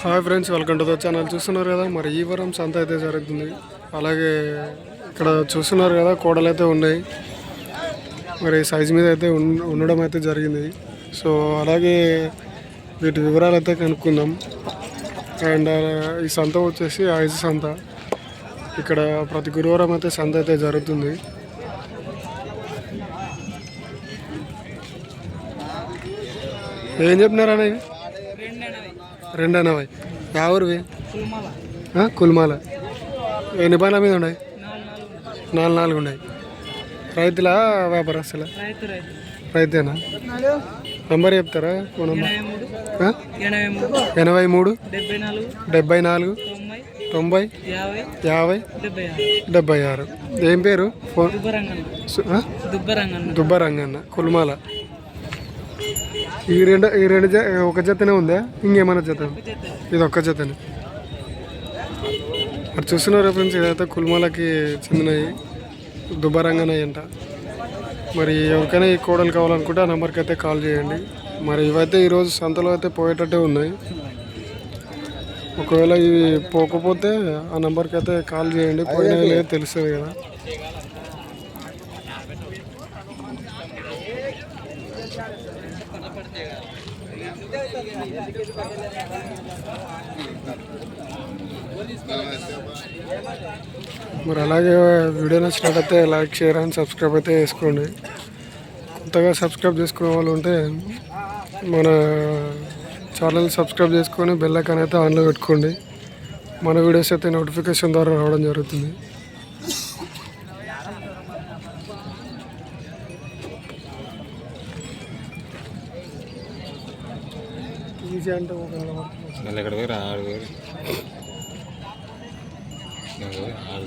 Hi friends welcome to the channel. చూస్తున్నారు కదా మరి ఈ వారం సంత అయితే జరుగుతుంది. అలాగే ఇక్కడ చూస్తున్నారు కదా కోడలు అయితే ఉన్నాయి. మరి సైజు మీద అయితే ఉండడం అయితే జరిగింది. సో అలాగే వీటి వివరాలు అయితే కనుక్కుందాం. అండ్ ఈ సంత వచ్చేసి ఐదు సంత. ఇక్కడ ప్రతి గురువారం అయితే సంత అయితే జరుగుతుంది. ఏం చెప్పినారా నేను రెండు ఎనభై యా ఊరివి ఆ, కుల్మాల ఎన్ని పనుల మీద ఉన్నాయి నాలుగు నాలుగు ఉన్నాయి రైతులా వ్యాపారస్తులా రైతు రైతు రైతేనా నంబర్ చెప్తారా? ఎనభై మూడు డెబ్బై నాలుగు తొంభై యాభై డెబ్బై ఆరు ఏం పేరు దుబ్బరంగన్న కుల్మాల ఈ రెండు ఈ రెండు జ ఒక జతనే ఉందా? ఇంకేమైనా జత? ఇది ఒక్క జతనే. మరి చూస్తున్నారు ఫ్రెండ్స్ ఇదైతే కుల్మాలకి చెందినవి దుబారంగానే అంట మరి ఎవరికైనా ఈ కోడలు కావాలనుకుంటే ఆ నెంబర్కి అయితే కాల్ చేయండి. మరి ఇవైతే ఈరోజు సంతలో అయితే పోయేటట్టే ఉన్నాయి. ఒకవేళ ఇవి పోకపోతే ఆ నెంబర్కి అయితే కాల్ చేయండి. పోయినవి లేదు తెలుస్తుంది కదా. మరి అలాగే వీడియో నచ్చినట్లయితే లైక్ షేర్ అండ్ సబ్స్క్రైబ్ అయితే చేసుకోండి. కొత్తగా సబ్స్క్రైబ్ చేసుకునే వాళ్ళు ఉంటే మన ఛానల్ సబ్స్క్రైబ్ చేసుకొని బెల్లైకాన్ అయితే ఆన్లో పెట్టుకోండి. మన వీడియోస్ అయితే నోటిఫికేషన్ ద్వారా రావడం జరుగుతుంది. ఈజీ ఒక నిలబడుతుంది. మళ్ళీ ఎక్కడ పోయి ఆడు పోయి ఆరు